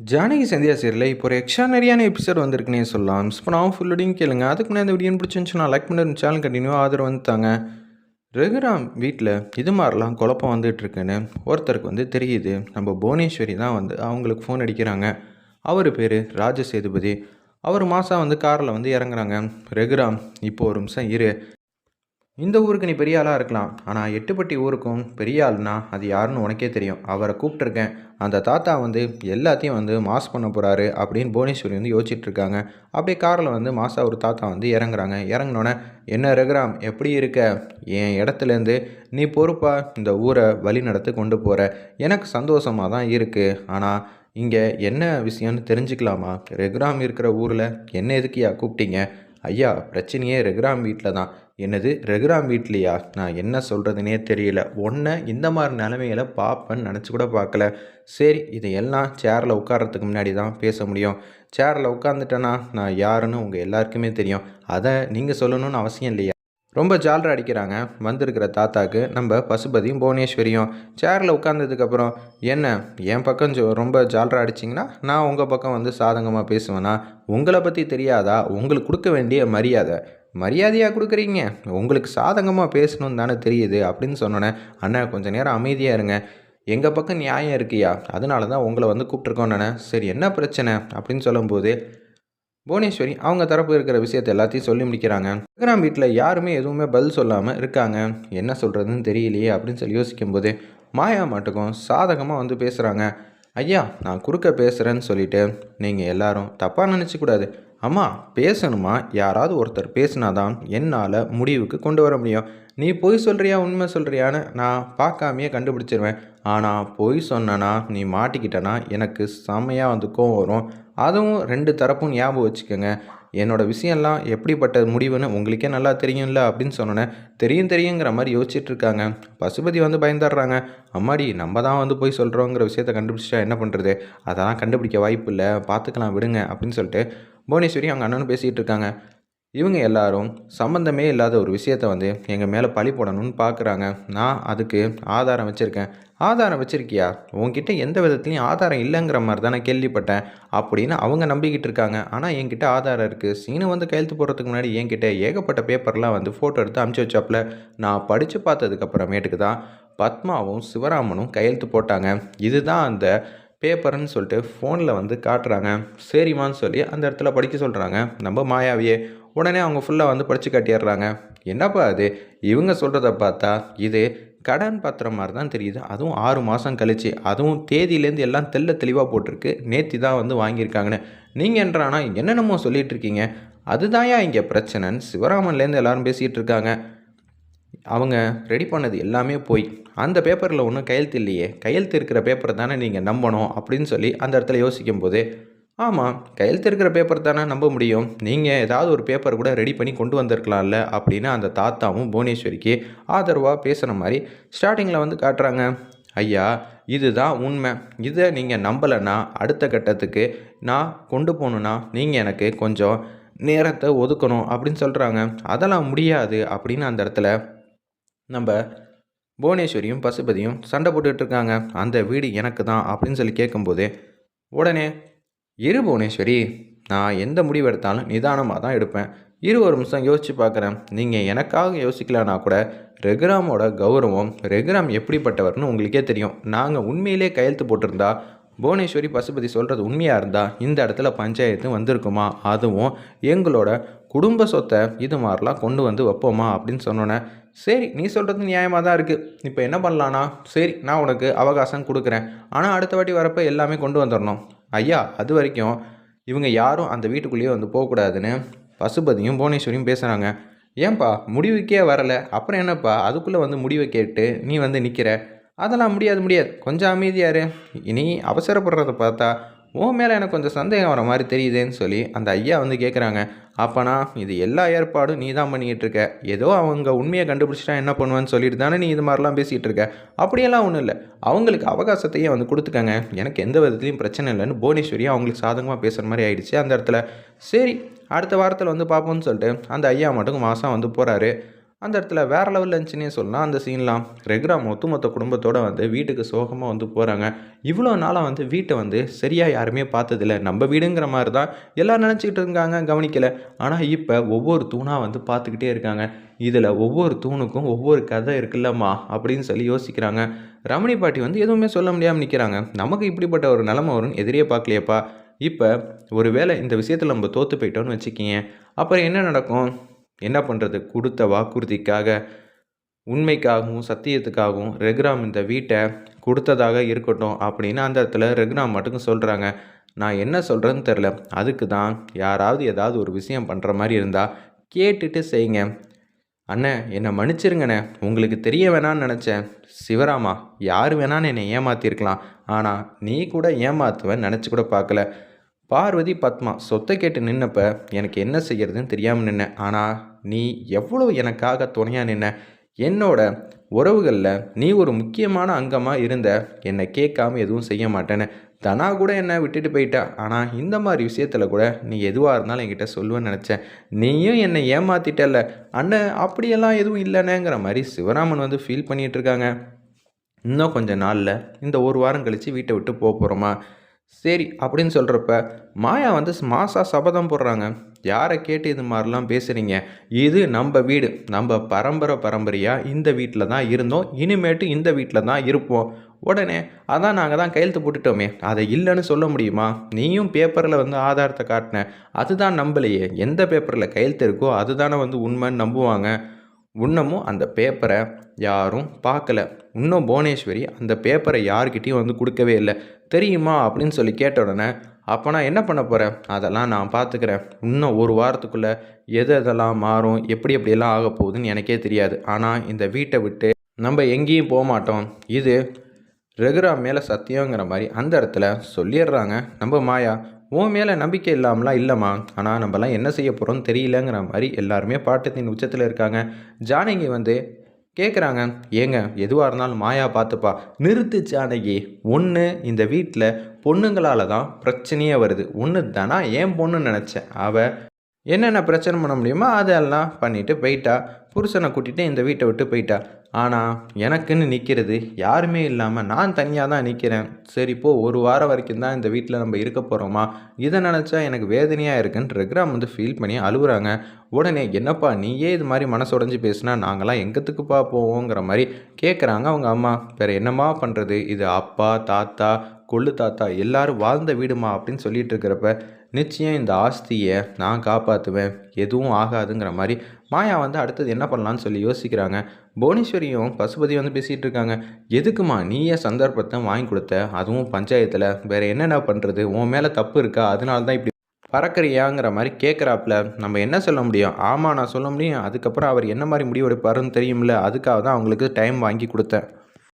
ஜானகி சந்தியா சீரியலில் இப்போ ஒரு எக்ஸ்ட்ரானரியான எபிசோட் வந்திருக்குன்னே சொல்லலாம். இப்போ நான் ஃபுல்லோடையும் கேளுங்க. அதுக்கு முன்னாடி இந்த வீடியோ பிடிச்சிருந்துச்சுன்னா லைக் பண்ணி சேனல் கண்டினியூ ஆதரவு வந்துட்டாங்க. ரகுராம் வீட்டில் இது மாதிரிலாம் குழப்பம் வந்துட்டு இருக்குன்னு ஒருத்தருக்கு வந்து தெரியுது. நம்ம புவனேஸ்வரி தான் வந்து அவங்களுக்கு ஃபோன் அடிக்கிறாங்க. அவர் பேர் ராஜசேதுபதி. அவர் மாதம் வந்து காரில் வந்து இறங்குறாங்க. ரகுராம் இப்போ ஒரு நிமிஷம் இரு. இந்த ஊருக்கு நீ பெரிய ஆளாக இருக்கலாம். ஆனால் எட்டுப்பட்டி ஊருக்கும் பெரிய ஆள்னா அது யாருன்னு உனக்கே தெரியும். அவரை கூப்பிட்டுருக்கேன். அந்த தாத்தா வந்து எல்லாத்தையும் வந்து மாஸ் பண்ண போகிறாரு அப்படின்னு புவனேஸ்வரி வந்து யோசிச்சுட்ருக்காங்க. அப்படியே காரில் வந்து மாசா ஒரு தாத்தா வந்து இறங்குறாங்க. இறங்கினோன்னே என்ன ரகுராம் எப்படி இருக்க? என் இடத்துலேருந்து நீ பொறுப்பாக இந்த ஊரை வழி நடத்தி கொண்டு போகிற எனக்கு சந்தோஷமாக தான் இருக்குது ஆனால் இங்கே என்ன விஷயம்னு தெரிஞ்சுக்கலாமா? ரெகுராம் இருக்கிற ஊரில் என்ன எதுக்குயா கூப்பிட்டீங்க? ஐயா பிரச்சனையே ரெகுராம் வீட்டில் தான். என்னது ரகுராம் வீட்லையா? நான் என்ன சொல்கிறதுனே தெரியல. ஒன்றை இந்த மாதிரி நிலமையில பார்ப்பேன்னு நினச்சி கூட பார்க்கல சரி இதையெல்லாம் சேரில் உட்கார்றதுக்கு முன்னாடி தான் பேச முடியும். சேரில் உட்காந்துட்டேன்னா நான் யாருன்னு உங்கள் எல்லாருக்குமே தெரியும். அதை நீங்கள் சொல்லணும்னு அவசியம் இல்லையா? ரொம்ப ஜாலரா அடிக்கிறாங்க. வந்திருக்கிற தாத்தாக்கு நம்ம பசுபதியும் புவனேஸ்வரியும். சேரில் உட்காந்ததுக்கப்புறம் என்ன என் பக்கம் ஜோ- ரொம்ப ஜாலரா அடிச்சிங்கன்னா நான் உங்கள் பக்கம் வந்து சாதகமாக பேசுவேன்னா உங்களை பற்றி தெரியாதா? உங்களுக்கு கொடுக்க வேண்டிய மரியாதை. மரியாதையாக கொடுக்குறீங்க? உங்களுக்கு சாதகமாக பேசணும் தானே தெரியுது அப்படின்னு சொன்னோன்னே அண்ணா கொஞ்சம் நேரம் அமைதியாக இருங்க. எங்கள் பக்கம் நியாயம் இருக்கியா? அதனால தான் உங்களை வந்து கூப்பிட்ருக்கோம் சரி என்ன பிரச்சனை? அப்படின்னு சொல்லும்போது புவனேஸ்வரி அவங்க தரப்பு இருக்கிற விஷயத்தை எல்லாத்தையும் சொல்லி முடிக்கிறாங்க. விக்ரம் வீட்டில் யாருமே எதுவுமே பதில் சொல்லாமல் இருக்காங்க. என்ன சொல்கிறதுன்னு தெரியலையே அப்படின்னு சொல்லி யோசிக்கும்போது மாயா மாட்டுக்கும் சாதகமாக வந்து பேசுகிறாங்க ஐயா நான் குறுக்க பேசுகிறேன்னு சொல்லிவிட்டு நீங்கள் எல்லாரும் தப்பாக நினச்சிக்கூடாது. அம்மா பேசணுமா? யாராவது ஒருத்தர் பேசினாதான் என்னால் முடிவுக்கு கொண்டு வர முடியும். நீ பொய் சொல்கிறியா உண்மை சொல்கிறியான்னு நான் பார்க்காமையே கண்டுபிடிச்சிருவேன். ஆனால் பொய் சொன்னனா நீ மாட்டிக்கிட்டனா எனக்கு செம்மையாக வந்து கோவம் வரும். அதுவும் ரெண்டு தரப்பும் ஞாபகம் வச்சுக்கோங்க. என்னோடய விஷயம்லாம் எப்படிப்பட்ட முடிவுன்னு உங்களுக்கே நல்லா தெரியும்ல அப்படின்னு சொன்னோன்னே தெரியும் தெரியுங்கிற மாதிரி யோசிச்சுட்டு இருக்காங்க. பசுபதி வந்து பயந்துடுறாங்க. அம்மாடி நம்ம தான் வந்து போய் சொல்கிறோங்கிற விஷயத்த கண்டுபிடிச்சா என்ன பண்ணுறது அதெல்லாம் கண்டுபிடிக்க வாய்ப்பு இல்லை. பார்த்துக்கலாம் விடுங்க அப்படின்னு சொல்லிட்டு புவனேஸ்வரி அவங்க அண்ணனும் பேசிகிட்டு இருக்காங்க. இவங்க எல்லாரும் சம்மந்தமே இல்லாத ஒரு விஷயத்த வந்து எங்கள் மேலே பழி போடணும்னு பார்க்குறாங்க நான் அதுக்கு ஆதாரம் வச்சுருக்கேன். ஆதாரம் வச்சுருக்கியா? உங்ககிட்ட எந்த விதத்துலையும் ஆதாரம் இல்லைங்கிற மாதிரி தான் நான் கேள்விப்பட்டேன். அப்படின்னு அவங்க நம்பிக்கிட்டு இருக்காங்க. ஆனால் என்கிட்ட ஆதாரம் இருக்குது சீனு வந்து கையெழுத்து போடுறதுக்கு முன்னாடி என்கிட்ட ஏகப்பட்ட பேப்பர்லாம் வந்து ஃபோட்டோ எடுத்து அனுப்பிச்சி வச்சாப்புல நான் படித்து பார்த்ததுக்கப்புறமேட்டுக்கு தான் பத்மாவும் சிவராமனும் கையெழுத்து போட்டாங்க. இதுதான் அந்த பேப்பர்னு சொல்லிட்டு ஃபோனில் வந்து காட்டுறாங்க. சரிம்மான்னு சொல்லி அந்த இடத்துல படிக்க சொல்கிறாங்க நம்ம மாயாவியே. உடனே அவங்க ஃபுல்லாக வந்து படித்து காட்டிடுறாங்க. என்னப்பா அது? இவங்க சொல்கிறத பார்த்தா இது கடன் பத்திரம் மாதிரி தான் தெரியுது. அதுவும் ஆறு மாதம் கழிச்சு. அதுவும் தேதியிலேருந்து எல்லாம் தெள்ள தெளிவாக போட்டிருக்கு. நேத்தி தான் வந்து வாங்கியிருக்காங்கன்னு. நீங்கள் என்றானா என்னென்னமோ சொல்லிகிட்டு இருக்கீங்க. அதுதான்யா இங்கே பிரச்சனைன்னு சிவராமன்லேருந்து எல்லாரும் பேசிகிட்டு இருக்காங்க. அவங்க ரெடி பண்ணது எல்லாமே போய். அந்த பேப்பரில் ஒன்றும் கையெழுத்து இல்லையே. கையெழுத்து இருக்கிற பேப்பரை தானே நீங்கள் நம்பணும் அப்படின்னு சொல்லி அந்த இடத்துல யோசிக்கும் போது ஆமாம் கையெழுத்து இருக்கிற பேப்பர் தானே நம்ப முடியும். நீங்கள் ஏதாவது ஒரு பேப்பர் கூட ரெடி பண்ணி கொண்டு வந்திருக்கலாம்ல அப்படின்னு அந்த தாத்தாவும் புவனேஸ்வரிக்கு ஆதரவாக பேசுகிற மாதிரி ஸ்டார்டிங்கில் வந்து காட்டுறாங்க. ஐயா இதுதான் உண்மை. இதை நீங்கள் நம்பலைன்னா அடுத்த கட்டத்துக்கு நான் கொண்டு போகணுன்னா நீங்கள் எனக்கு கொஞ்சம் நேரத்தை ஒதுக்கணும் அப்படின்னு சொல்கிறாங்க அதெல்லாம் முடியாது அப்படின்னு அந்த இடத்துல நம்ம புவனேஸ்வரியும் பசுபதியும் சண்டை போட்டுட்டு இருக்காங்க. அந்த வீடு எனக்கு தான் அப்படின்னு சொல்லி கேட்கும்போது உடனே இரு புவனேஸ்வரி நான் எந்த முடிவு எடுத்தாலும் நிதானமாக தான் எடுப்பேன். இரு ஒரு நிமிஷம் யோசித்து பார்க்குறேன். நீங்கள் எனக்காக யோசிக்கலனா கூட ரெகுராமோட கௌரவம் ரெகுராம் எப்படிப்பட்டவர்னு உங்களுக்கே தெரியும். நாங்கள் உண்மையிலே கையெழுத்து போட்டிருந்தா புவனேஸ்வரி பசுபதி சொல்கிறது உண்மையாக இருந்தால் இந்த இடத்துல பஞ்சாயத்து வந்திருக்குமா? அதுவும் எங்களோட குடும்ப சொத்தை இது மாதிரிலாம் கொண்டு வந்து வைப்போமா? அப்படின்னு சொன்னோன்னே சரி நீ சொல்கிறது நியாயமாக தான் இருக்குது இப்போ என்ன பண்ணலான்னா சரி நான் உனக்கு அவகாசம் கொடுக்குறேன். ஆனால் அடுத்த வாட்டி வரப்போ எல்லாமே கொண்டு வந்துடணும் ஐயா அது வரைக்கும் இவங்க யாரும் அந்த வீட்டுக்குள்ளேயே வந்து போகக்கூடாதுன்னு பசுபதியும் புவனேஸ்வரியும் பேசுகிறாங்க ஏன்பா முடிவுக்கே வரலை. அப்புறம் என்னப்பா அதுக்குள்ளே வந்து முடிவை கேட்டு நீ வந்து நிற்கிற அதெல்லாம் முடியாது முடியாது. கொஞ்சம் அமைதியாரு இனி அவசரப்படுறத பார்த்தா உன் மேலே எனக்கு கொஞ்சம் சந்தேகம் வர மாதிரி தெரியுதேன்னு சொல்லி அந்த ஐயா வந்து கேட்குறாங்க அப்போனா இது எல்லா ஏற்பாடும் நீ தான் பண்ணிக்கிட்டு இருக்க. ஏதோ அவங்க உண்மையை கண்டுபிடிச்சிட்டா என்ன பண்ணுவேன்னு சொல்லிட்டு தானே நீ இது மாதிரிலாம் பேசிகிட்டு இருக்க. அப்படியெல்லாம் ஒன்றும் இல்லை. அவங்களுக்கு அவகாசத்தையே வந்து கொடுத்துக்கங்க. எனக்கு எந்த விதத்துலையும் பிரச்சனை இல்லைன்னு புவனேஸ்வரி அவங்களுக்கு சாதகமாக பேசுகிற மாதிரி ஆயிடுச்சு அந்த இடத்துல. சரி அடுத்த வாரத்தில் வந்து பார்ப்போம்னு சொல்லிட்டு அந்த ஐயா மட்டும் மாதம் வந்து போகிறாரு அந்த இடத்துல வேறு லெவலில் இருந்துச்சுன்னே சொல்லலாம். அந்த சீன்லாம் ரெகுராம் ஒத்துமொத்த குடும்பத்தோடு வந்து வீட்டுக்கு சோகமாக வந்து போகிறாங்க இவ்வளோ நாளாக வந்து வீட்டை வந்து சரியாக யாருமே பார்த்ததில்ல. நம்ம வீடுங்கிற மாதிரி தான் எல்லாம் நினச்சிக்கிட்டு இருக்காங்க கவனிக்கலை. ஆனால் இப்போ ஒவ்வொரு தூணாக வந்து பார்த்துக்கிட்டே இருக்காங்க. இதில் ஒவ்வொரு தூணுக்கும் ஒவ்வொரு கதை இருக்குல்லம்மா அப்படின்னு சொல்லி யோசிக்கிறாங்க. ரமணி பாட்டி வந்து எதுவுமே சொல்ல முடியாமல் நிற்கிறாங்க நமக்கு இப்படிப்பட்ட ஒரு நிலமை வரும்னு எதிரியே பார்க்கலையப்பா. இப்போ ஒரு வேளை இந்த விஷயத்தில் நம்ம தோற்று போயிட்டோன்னு வச்சுக்கிங்க அப்புறம் என்ன நடக்கும்? என்ன பண்ணுறது கொடுத்த வாக்குறுதிக்காக உண்மைக்காகவும் சத்தியத்துக்காகவும் ரெகுராம் இந்த வீட்டை கொடுத்ததாக இருக்கட்டும் அப்படின்னு அந்த இடத்துல ரெகுராம் மட்டும் சொல்கிறாங்க நான் என்ன சொல்கிறேன்னு தெரில அதுக்கு தான் யாராவது ஏதாவது ஒரு விஷயம் பண்ணுற மாதிரி இருந்தால் கேட்டுட்டு செய்யுங்க. அண்ணே என்னை மன்னிச்சிருங்கண்ணே. உங்களுக்கு தெரிய வேணான்னு நினச்சேன். சிவராமா யார் வேணான்னு என்னை ஏமாற்றிருக்கலாம் ஆனால் நீ கூட ஏமாத்துவேன் நினச்சி கூட பார்க்கல. பார்வதி பத்மா சொத்தை கேட்டு நின்னப்ப எனக்கு என்ன செய்யறதுன்னு தெரியாமல் நின்ன. ஆனால் நீ எவ்வளோ எனக்காக துணையாக நின்ன? என்னோட உறவுகளில் நீ ஒரு முக்கியமான அங்கமாக இருந்த. என்னை கேட்காம எதுவும் செய்ய மாட்டேன்னு. தனா கூட என்னை விட்டுட்டு போயிட்டா. ஆனால் இந்த மாதிரி விஷயத்தில் கூட நீ எதுவாக இருந்தாலும் என்கிட்ட சொல்லுவேன்னு நினச்சேன். நீயும் என்னை ஏமாத்திட்டல அண்ணன் அப்படியெல்லாம் எதுவும் இல்லைனேங்கிற மாதிரி சிவராமன் வந்து ஃபீல் பண்ணிகிட்ருக்காங்க இன்னும் கொஞ்சம் நாளில் இந்த ஒரு வாரம் கழித்து வீட்டை விட்டு போக போகிறோமா சரி அப்படின்னு சொல்கிறப்ப மாயா வந்து மாசா சபதம் போடுறாங்க. யாரை கேட்டு இது மாதிரிலாம் பேசுகிறீங்க இது நம்ம வீடு. நம்ம பரம்பரை பரம்பரையாக இந்த வீட்டில் தான் இருந்தோம். இனிமேட்டு இந்த வீட்டில் தான் இருப்போம். உடனே அதான் நாங்கள் தான் கையெழுத்து போட்டுட்டோமே. அதை இல்லைன்னு சொல்ல முடியுமா? நீயும் பேப்பரில் வந்து ஆதாரத்தை காட்டின. அதுதான் நம்பலையே. எந்த பேப்பரில் கையெழுத்து இருக்கோ அதுதானே வந்து உண்மைன்னு நம்புவாங்க. இன்னமும் அந்த பேப்பரை யாரும் பார்க்கல. இன்னும் புவனேஸ்வரி அந்த பேப்பரை யார்கிட்டையும் வந்து கொடுக்கவே இல்லை. தெரியுமா அப்படின்னு சொல்லி கேட்ட உடனே அப்போ நான் என்ன பண்ண போகிறேன் அதெல்லாம் நான் பார்த்துக்கிறேன் இன்னும் ஒரு வாரத்துக்குள்ளே எது எதெல்லாம் மாறும்? எப்படி எப்படியெல்லாம் ஆக போகுதுன்னு எனக்கே தெரியாது. ஆனால் இந்த வீட்டை விட்டு நம்ம எங்கேயும் போக மாட்டோம். இது ரெகுரா மேலே சத்தியங்கிற மாதிரி அந்த இடத்துல சொல்லிடுறாங்க. நம்ம மாயா உன் மேலே நம்பிக்கை இல்லாமலாம் இல்லைம்மா. ஆனால் நம்மலாம் என்ன செய்ய போகிறோம்னு தெரியலங்கிற மாதிரி எல்லாருமே பாட்டத்தின் உச்சத்தில் இருக்காங்க. ஜானகி வந்து கேட்குறாங்க ஏங்க எதுவாக இருந்தாலும் மாயா பார்த்துப்பா. நிறுத்து ஜானகி. ஒன்று இந்த வீட்டில் பொண்ணுங்களால் தான் பிரச்சனையே வருது. ஒன்று தானா ஏன் பொண்ணுன்னு நினச்சேன். அவள் என்னென்ன பிரச்சனை பண்ண முடியுமோ அதெல்லாம் பண்ணிவிட்டு போயிட்டா. புருஷனை கூட்டிகிட்டு இந்த வீட்டை விட்டு போயிட்டா. ஆனால் எனக்குன்னு நிற்கிறது யாருமே இல்லாமல் நான் தனியாக தான் நிற்கிறேன் சரி இப்போ ஒரு வாரம் வரைக்கும் தான் இந்த வீட்டில் நம்ம இருக்க போகிறோமா இதை நினச்சா எனக்கு வேதனையாக இருக்குன்னு ரெக்ராம் வந்து ஃபீல் பண்ணி அழுகுறாங்க உடனே என்னப்பா நீயே இது மாதிரி மனசு உடஞ்சி பேசுனா நாங்களாம் எங்கத்துக்குப்பா போவோங்கிற மாதிரி கேட்குறாங்க அவங்க அம்மா. வேறு என்னம்மா பண்ணுறது இது அப்பா தாத்தா கொள்ளு தாத்தா எல்லாரும் வாழ்ந்த வீடுமா? அப்படின்னு சொல்லிட்டு இருக்கிறப்ப நிச்சயம் இந்த ஆஸ்தியை நான் காப்பாற்றுவேன் எதுவும் ஆகாதுங்கிற மாதிரி மாயா வந்து அடுத்தது என்ன பண்ணலான்னு சொல்லி யோசிக்கிறாங்க. புவனேஸ்வரியும் பசுபதி வந்து பேசிகிட்டு இருக்காங்க. எதுக்குமா நீயே சந்தர்ப்பத்தை வாங்கி கொடுத்த? அதுவும் பஞ்சாயத்தில் வேறு என்னென்ன பண்ணுறது உன் மேலே தப்பு இருக்கா? அதனால தான் இப்படி பறக்கிறியாங்கிற மாதிரி கேட்குறாப்புல நம்ம என்ன சொல்ல முடியும்? ஆமாம் நான் சொல்ல முடியும். அதுக்கப்புறம் அவர் என்ன மாதிரி முடிவெடுப்பாருன்னு தெரியும்ல. அதுக்காக தான் அவங்களுக்கு டைம் வாங்கி கொடுத்தேன்.